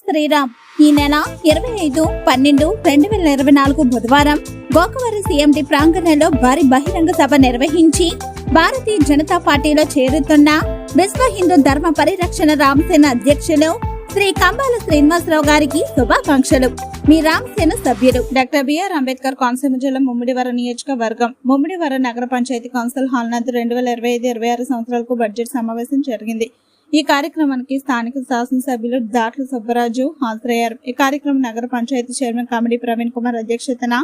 శ్రీరామ్. ఈ నెల ఇరవై ఐదు పన్నెండు రెండు వేల ఇరవై నాలుగు బుధవారం గోకవరం సీఎండి ప్రాంగణంలో భారీ బహిరంగ సభ నిర్వహించి భారతీయ జనతా పార్టీలో చేరుతున్న విశ్వ హిందూ ధర్మ పరిరక్షణ రామసేన అధ్యక్షులు శ్రీ కంబాల శ్రీనివాసరావు గారికి శుభాకాంక్షలు. మీ రామసేన సభ్యులు డాక్టర్ బిఆర్ అంబేద్కర్ కోనసీమ జిల్లా ముమ్మిడివరం నియోజకవర్గం ముమ్మిడివరం నగర పంచాయతీ కౌన్సిల్ హాల్ నందు రెండు వేల ఇరవై ఐదు ఇరవై ఆరు సంవత్సరాలకు బడ్జెట్ సమావేశం జరిగింది. ఈ కార్యక్రమానికి స్థానిక శాసనసభ్యులు దాట్ల సుబ్బరాజు హాజరయ్యారు. ఈ కార్యక్రమం నగర పంచాయతీ చైర్మన్ కామెడీ ప్రవీణ్ కుమార్ అధ్యక్షతన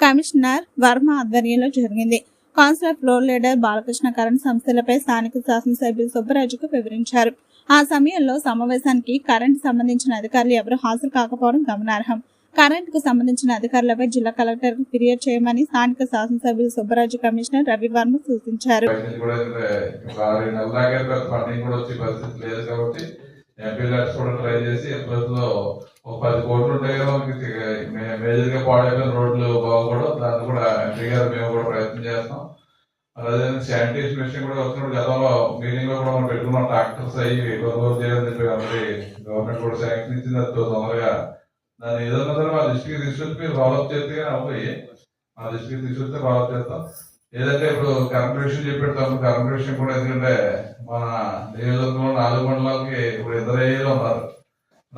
కమిషనర్ వర్మ ఆధ్వర్యంలో జరిగింది. Councillor floor leader Balakrishna Karan సంస్థలపై స్థానిక శాసనసభ్యులు సుబ్బరాజుకు వివరించారు. ఆ సమయంలో సమావేశానికి కరెంట్ సంబంధించిన అధికారులు ఎవరూ హాజరు కాకపోవడం గమనార్హం. కరెంట్కు సంబంధించిన అధికారులపై జిల్లా కలెక్టర్ ఫిర్యాదు చేయమని స్థానిక శాసనసభ్యులు సుబ్బరాజు కమిషనర్ రవివర్మ సూచించారు. కూడా కూడా ఎంపీ ల్యాబ్స్ కూడా ట్రై చేసి ఎప్పుడో ఒక పది కోట్లు ఉంటాయి కదా మనకి మేజర్గా పాడైపోయిన రోడ్లు దాన్ని కూడా ఎంపీ గారు మేము కూడా ప్రయత్నం చేస్తాం. అలాగే శానిటైజ్ మిషన్ కూడా వచ్చినప్పుడు గతంలో మీటింగ్లో కూడా మనం పెట్టుకున్నాం. ట్రాక్టర్స్ అయ్యి కొనుగోలు చేయాలని చెప్పి గవర్నమెంట్ కూడా శాంక్షన్ ఇచ్చింది. అది తొందరగా దాన్ని ఏదైనా సరే మా దృష్టికి తీసుకొచ్చి మీరు ఫాలోఅప్ చేస్తే అవ్వయి మా దృష్టికి తీసుకొస్తే ఫాలోఅప్ చేస్తాం. ఏదంటే ఇప్పుడు కరెంట్ విషయం చెప్పాడు కరెంట్ విషయం కూడా ఎందుకంటే మన నియోజకవర్గంలో నాలుగు మండలాలకి ఇప్పుడు ఇద్దరు ఏఈలు ఉన్నారు.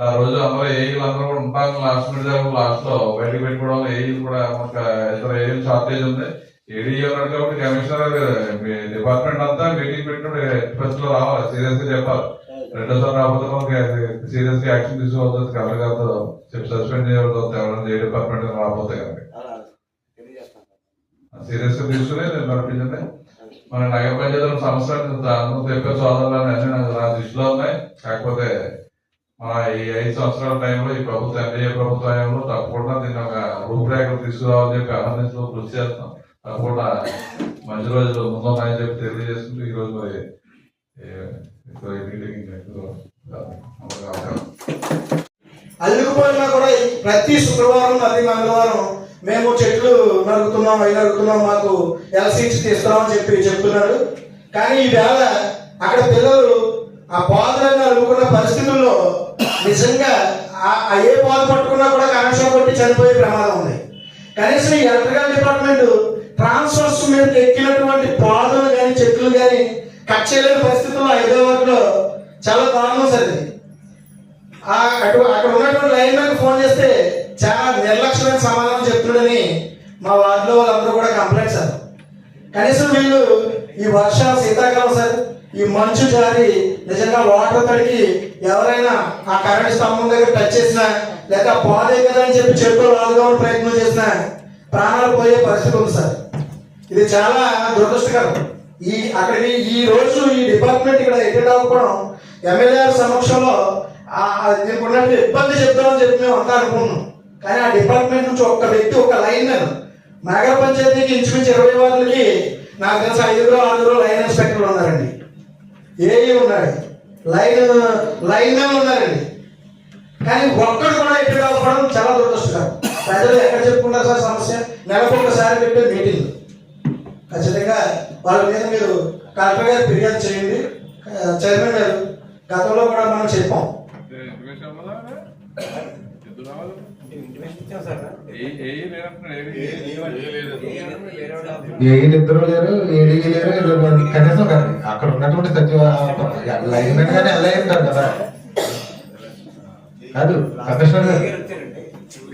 ఆ రోజు అందరూ ఏఈలు అందరూ కూడా ఉంటాం. లాస్ట్ మినిట్ లాస్ట్లో బయటకు పెట్టుకోవడం ఏఈలు కూడా మనకు ఇద్దరు ఏఈలు షార్టేజ్ ఉంది. ఏడీ ఉన్నాడు కాబట్టి కమిషనర్ డిపార్ట్మెంట్ అంతా మీటింగ్ పెట్టుకుంటే ఫస్ట్లో రావాలి. సీరియస్గా చెప్పాలి. రెండోసారి రాకపోతే మనకి సీరియస్ యాక్షన్ తీసుకోవాల్సి కలెక్టర్ గారితో చెప్పి సస్పెండ్ చేయవలసి వస్తుంది ఎవరైనా ఏ డిపార్ట్మెంట్ రాకపోతే కనుక సీరియస్గా తీసుకుని నేను నడిపించండి మన నగర పంచాయతీల సమస్యలు అందరూ చెప్పే సోదరులు అన్ని నాకు నా దృష్టిలో ఉన్నాయి. కాకపోతే మన ఈ ఐదు సంవత్సరాల టైంలో ఈ ప్రభుత్వం ఎన్డీఏ ప్రభుత్వ టైంలో తప్పకుండా దీన్ని ఒక రూపురేఖలు తీసుకురావాలని చెప్పి అహర్నిశలు కృషి చేస్తాం. తప్పకుండా మంచి రోజులు ముందున్నాయని చెప్పి తెలియజేసుకుంటూ ఈ రోజు మరి ఏ, కూడా ప్రతి శుక్రవారం అది మంగళవారం మేము చెట్లు నరుకుతున్నాం అవి నరుకుతున్నాం మాకు ఎల్సీసీ తీస్తున్నామని చెప్పి చెప్తున్నారు కానీ ఈవేళ అక్కడ పిల్లలు ఆ పాదులను అల్లుకున్న పరిస్థితుల్లో నిజంగా ఆ- ఆ ఏ పాదు పట్టుకున్నా కూడా కనెక్షన్ కొట్టి చనిపోయే ప్రమాదం ఉంది. కనీసం ఈ ఎలక్ట్రికల్ డిపార్ట్మెంట్ ట్రాన్స్ఫర్స్ మీద ఎక్కినటువంటి పాదులు కానీ చెట్లు కానీ కట్ చేయలేని పరిస్థితుల్లో హైదరాబాద్లో చాలా దారుణం సార్ అటు అక్కడ ఉన్నటువంటి లైన్ మ్యాన్ ఫోన్ చేస్తే చాలా నిర్లక్ష్యమైన సమాధానం చెప్తున్నాడని మా వార్డులో వాళ్ళందరూ కూడా కంప్లైంట్ సార్. కనీసం వీళ్ళు ఈ వర్ష శీతాకాలం సార్ ఈ మంచు జారి నిజంగా వాటర్ తడికి ఎవరైనా ఆ కరెంట్ స్తంభం దగ్గర టచ్ చేసినా లేక పోదే కదా అని చెప్పి చెట్టు రాదుకోవడం ప్రయత్నం చేసినా ప్రాణాలు పోయే పరిస్థితి ఉంది సార్. ఇది చాలా దురదృష్టకరం. ఈ అక్కడికి ఈ రోజు ఈ డిపార్ట్మెంట్ ఇక్కడ ఎక్కడ అవ్వకపోవడం ఎమ్మెల్యే సమక్షంలో దీనికి ఉన్నట్టు ఇబ్బంది చెప్తామని చెప్పి మేము అంతా అనుకున్నాం కానీ ఆ డిపార్ట్మెంట్ నుంచి ఒక్క వ్యక్తి ఒక లైన్ మ్యాన్ నగర పంచాయతీకి ఇంచుమించు ఇరవై వార్డులకి నాకు తెలిసి ఐదుగురు ఆరుగురు లైన్ ఇన్స్పెక్టర్లు ఉన్నారండి. ఏఈ ఉన్నాడు. లైన్ లైన్ మ్యాన్ ఉన్నారండి. కానీ ఒక్కడు కూడా ఎక్కడ అవ్వడం చాలా దురదృష్టకరం. ప్రజలు ఎక్కడ చెప్పుకుంటారు సార్ సమస్య? నెలకు ఒకసారి పెట్టే మీటింగ్. ఖచ్చితంగా వాళ్ళ మీద మీరు కలెక్టర్ గారు ఫిర్యాదు చేయండి. చైర్మన్ గారు గతంలో కూడా మనం చెప్పాం. ఇద్దరు లేరు ఏడీ లేరు కనీసం అక్కడ ఉన్నటువంటి సచివ లైన్ కానీ అలా ఉంటారు కదా. కాదు కమిషనర్ గారు.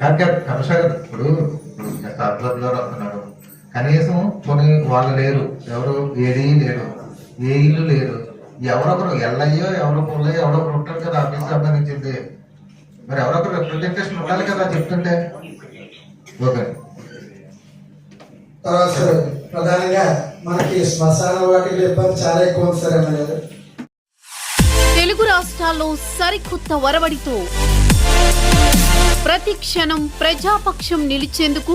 కాదు కాదు కమిషనర్ గారు ఇప్పుడు వస్తున్నారు. కనీసం కొన్ని వాళ్ళు లేరు. ఎవరు? ఏడీ లేరు. ఏఈలు లేరు. ఎవరొకరు ఎల్ఐయో ఎవరో పుల్లయ్యో ఎవరో ఒకరు ఉంటారు కదా ఆఫీస్ సంబంధించింది. మరి ఎవరొకరు రిప్రజెంటేషన్ ఉండాలి కదా చెప్తుంటే. ఓకే. సార్. ప్రధానంగా మనకి శ్మశాన వాటికి ఇబ్బంది చాలా ఎక్కువ ఉంది సార్ ఎమ్మెల్యే తెలుగు రాష్ట్రాల్లో సరికొత్త వరవడితో ప్రతి క్షణం ప్రజాపక్షం నిలిచేందుకు